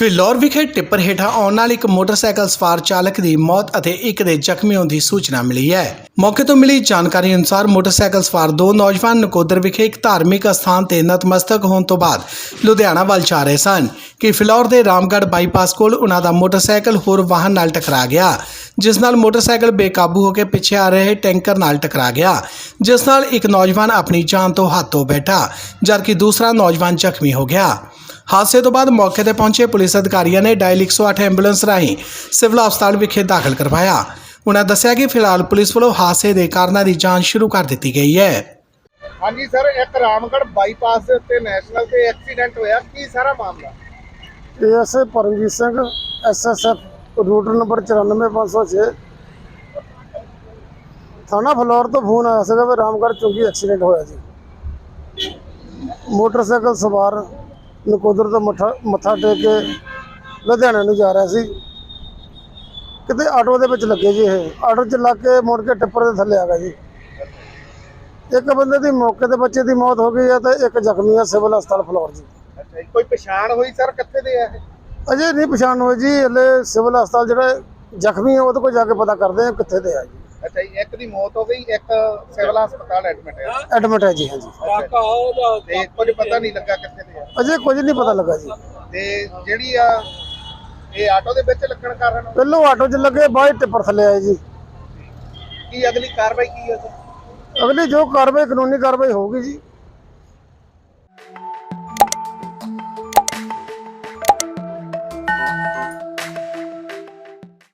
ਫਿਲੌਰ ਵਿਖੇ ਟਿੱਪਰ ਹੇਠਾਂ ਆਉਣ ਨਾਲ ਇੱਕ ਮੋਟਰਸਾਈਕਲ ਸਵਾਰ ਚਾਲਕ ਦੀ ਮੌਤ ਅਤੇ ਇੱਕ ਦੇ ਜ਼ਖਮੀ ਹੋਣ ਦੀ ਸੂਚਨਾ ਮਿਲੀ ਹੈ। ਮੌਕੇ ਤੋਂ ਮਿਲੀ ਜਾਣਕਾਰੀ ਅਨੁਸਾਰ ਮੋਟਰਸਾਈਕਲ ਸਵਾਰ ਦੋ ਨੌਜਵਾਨ ਨਕੋਦਰ ਵਿਖੇ ਇੱਕ ਧਾਰਮਿਕ ਅਸਥਾਨ ਤੇ ਨਤਮਸਤਕ ਹੋਣ ਤੋਂ ਬਾਅਦ ਲੁਧਿਆਣਾ ਵੱਲ ਜਾ ਰਹੇ ਸਨ ਕਿ ਫਿਲੌਰ ਦੇ ਰਾਮਗੜ੍ਹ ਬਾਈਪਾਸ ਕੋਲ ਉਹਨਾਂ ਦਾ ਮੋਟਰਸਾਈਕਲ ਹੋਰ ਵਾਹਨ ਨਾਲ ਟਕਰਾ ਗਿਆ, ਜਿਸ ਨਾਲ ਮੋਟਰਸਾਈਕਲ ਬੇਕਾਬੂ ਹੋ ਕੇ ਪਿੱਛੇ ਆ ਰਹੇ ਟੈਂਕਰ ਨਾਲ ਟਕਰਾ ਗਿਆ, ਜਿਸ ਨਾਲ ਇੱਕ ਨੌਜਵਾਨ ਆਪਣੀ ਜਾਨ ਤੋਂ ਹੱਥ ਬੈਠਾ, ਜਦਕਿ ਦੂਸਰਾ ਨੌਜਵਾਨ ਜ਼ਖਮੀ ਹੋ ਗਿਆ। ਹਾਦਸੇ ਤੋਂ ਬਾਅਦ ਮੌਕੇ ਤੇ ਪਹੁੰਚੇ ਪੁਲਿਸ ਅਧਿਕਾਰੀਆਂ ਨੇ ਡਾਇਲ 108 ਐਂਬੂਲੈਂਸ ਰਾਹੀਂ ਸਿਵਲ ਹਸਪਤਾਲ ਵਿਖੇ ਦਾਖਲ ਕਰਵਾਇਆ। ਉਹਨਾਂ ਦੱਸਿਆ ਕਿ ਫਿਲਹਾਲ ਪੁਲਿਸ ਵੱਲੋਂ ਹਾਦਸੇ ਦੇ ਕਾਰਨਾਂ ਦੀ ਜਾਂਚ ਸ਼ੁਰੂ ਕਰ ਦਿੱਤੀ ਗਈ ਹੈ। ਹਾਂਜੀ ਸਰ ਇੱਕ ਰਾਮਗੜ੍ਹ ਬਾਈਪਾਸ ਦੇ ਉੱਤੇ ਨੈਸ਼ਨਲ ਤੇ ਐਕਸੀਡੈਂਟ ਹੋਇਆ। ਕੀ ਸਾਰਾ ਮਾਮਲਾ? ASA Paramjit Singh SSF route number 94506 ਥਾਣਾ ਫਲੋਰ ਤੋਂ ਫੋਨ ਆਇਆ ਸੀਗਾ ਵੀ ਰਾਮਗੜ੍ਹ ਚੌਂਕੀ ਐਕਸੀਡੈਂਟ ਹੋਇਆ ਜੀ। ਮੋਟਰਸਾਈਕਲ ਸਵਾਰ ਨਕੋਦਰ ਤੋਂ ਮੱਥਾ ਮੱਥਾ ਟੇਕ ਕੇ ਲੁਧਿਆਣੇ ਨੂੰ ਜਾ ਰਿਹਾ ਸੀ। ਕਿਤੇ ਆਟੋ ਦੇ ਵਿੱਚ ਲੱਗੇ ਜੀ ਇਹ। ਆਟੋ 'ਚ ਲੱਗ ਕੇ ਮੁੜ ਕੇ ਟਿੱਪਰ ਦੇ ਥੱਲੇ ਆ ਗਿਆ ਜੀ। ਇੱਕ ਬੰਦੇ ਦੀ ਮੌਕੇ ਤੇ ਬੱਚੇ ਦੀ ਮੌਤ ਹੋ ਗਈ ਹੈ ਤੇ ਇੱਕ ਜ਼ਖਮੀ ਹੈ ਸਿਵਲ ਹਸਪਤਾਲ ਫਲੋਰ ਜੀ। ਅੱਛਾ ਕੋਈ ਪਛਾਣ ਹੋਈ ਸਰ ਕਿੱਥੇ ਦੇ ਆ ਇਹ? ਅਜੇ ਨਹੀਂ ਪਛਾਣ ਹੋਈ ਜੀ ਹਲੇ ਸਿਵਲ ਹਸਪਤਾਲ ਜਿਹੜਾ ਜ਼ਖਮੀ ਹੈ ਉਹਦੇ ਕੋਲ ਜਾ ਕੇ ਪਤਾ ਕਰਦੇ ਆ ਕਿੱਥੇ ਤੇ ਆ ਜੀ। ਅੱਛਾ ਜੀ ਇੱਕ ਦੀ ਮੌਤ ਹੋ ਗਈ ਇੱਕ ਸਿਵਲ ਹਸਪਤਾਲ ਐਡਮਿਟ ਹੈ? ਐਡਮਿਟ ਹੈ ਜੀ ਹਾਂਜੀ। ਅੱਛਾ ਜੀ। ਤੇ ਕੁਝ ਪਤਾ ਨਹੀਂ ਲੱਗਾ ਕਿੱਥੇ ਦੇ ਆ। ਅਜੇ ਕੁਝ ਨਹੀਂ ਪਤਾ ਲੱਗਾ ਜੀ। ਤੇ ਜਿਹੜੀ ਆ ਇਹ ਆਟੋ ਦੇ ਵਿੱਚ ਲੱਗਣ ਕਾਰਨ? ਪਹਿਲੋਂ ਆਟੋ 'ਚ ਲੱਗੇ ਬਾਅਦ 'ਚ ਟਿੱਪਰ ਥੱਲੇ ਆਏ ਜੀ। ਕੀ ਅਗਲੀ ਕਾਰਵਾਈ ਕੀ ਹੈ ਸਰ ਅਗਲੀ ਜੋ ਕਾਰਵਾਈ ਕਾਨੂੰਨੀ ਕਾਰਵਾਈ ਹੋਊਗੀ ਜੀ।